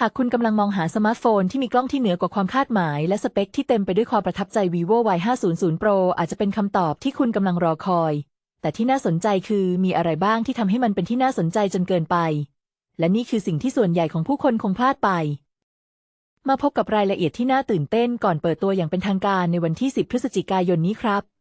หากคุณกำลังมองหาสมาร์ทโฟนที่มีกล้องที่เหนือกว่าความคาดหมาย และสเปคที่เต็มไปด้วยความประทับใจ vivo y 5 0 0 pro อาจจะเป็นคำตอบที่คุณกำลังรอคอย แต่ที่น่าสนใจคือมีอะไรบ้างที่ทำให้มันเป็นที่น่าสนใจจนเกินไป และนี่คือสิ่งที่ส่วนใหญ่ของผู้คนคงพลาดไป มาพบกับรายละเอียดที่น่าตื่นเต้นก่อนเปิดตัวอย่างเป็นทางการในวันที่ 10 พฤศจิกายนนี้ครับ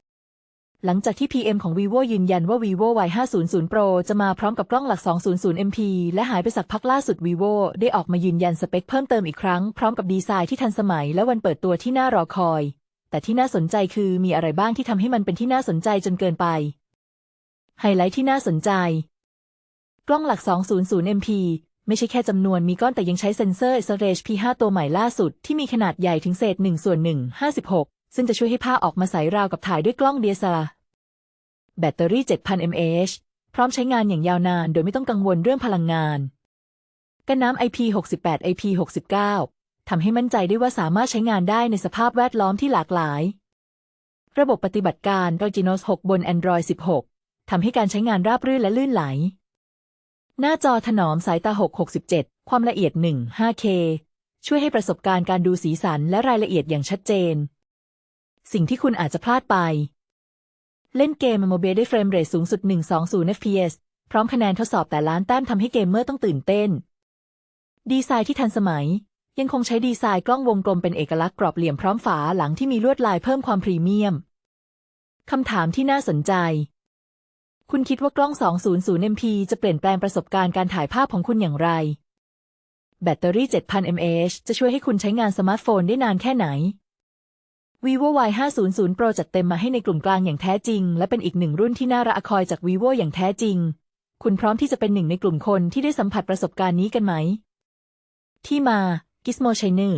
หลังจากที่ PM ของ vivo ยืนยันว่า vivo y 5 0 0 pro จะมาพร้อมกับกล้องหลัก 200 mp และหายไปสักพักล่าสุด vivo ได้ออกมายืนยันสเปคเพิ่มเติมอีกครั้ง พร้อมกับดีไซน์ที่ทันสมัยและวันเปิดตัวที่น่ารอคอย แต่ที่น่าสนใจคือมีอะไรบ้างที่ทำให้มันเป็นที่น่าสนใจจนเกินไป ไฮไลท์ที่น่าสนใจ กล้องหลัก 200 mp ไม่ใช่แค่จำนวนมีก้อนแต่ยังใช้เซ็นเซอร์ Surge P5 ตัวใหม่ล่าสุด ที่มีขนาดใหญ่ถึงเศษ1ส่วน1 56 ซึ่งจะช่วยให้ภาพออกมาใสราวกับถ่ายด้วยกล้อง DSLR แบตเตอรี่ 7,000 mAh พร้อมใช้งานอย่างยาวนานโดยไม่ต้องกังวลเรื่องพลังงาน กันน้ำ IP68 IP69 ทำให้มั่นใจได้ว่าสามารถใช้งานได้ในสภาพแวดล้อมที่หลากหลาย ระบบปฏิบัติการ Rognos 6 บน Android 16 ทำให้การใช้งานราบรื่นและลื่นไหล หน้าจอถนอมสายตา 667 ความละเอียด 1 5K ช่วยให้ประสบการณ์การดูสีสันและรายละเอียดอย่างชัดเจน สิ่งที่คุณอาจจะพลาดไป เล่นเกมโมเบได้เฟรมเรทสูงสุด 120 fps พร้อมคะแนนทดสอบแต่ล้านแต้มทำให้เกมเมอร์ต้องตื่นเต้น ดีไซน์ที่ทันสมัย ยังคงใช้ดีไซน์กล้องวงกลมเป็นเอกลักษณ์กรอบเหลี่ยมพร้อมฝาหลังที่มีลวดลายเพิ่มความพรีเมียม คำถามที่น่าสนใจ คุณคิดว่ากล้อง 200 MP จะเปลี่ยนแปลงประสบการณ์การถ่ายภาพของคุณอย่างไร แบตเตอรี่ 7,000 mAh จะช่วยให้คุณใช้งานสมาร์ทโฟนได้นานแค่ไหน vivo y 5 0 0 pro จัดเต็มมาให้ในกลุ่มกลางอย่างแท้จริง และเป็นอีกหนึ่งรุ่นที่น่าระคอยจาก vivo อย่างแท้จริง คุณพร้อมที่จะเป็นหนึ่งในกลุ่มคนที่ได้สัมผัสประสบการณ์นี้กันไหม ที่มา Gizmo Channel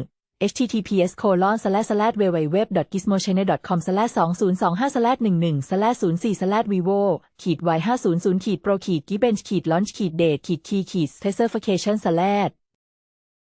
https colon slash slash www gizmochannel com slash 2025 slash 11 slash 04 slash vivo ขีด y 500ขีด pro ขีด geekbench ขีด launch ขีด date ขีด key ขีด specification slash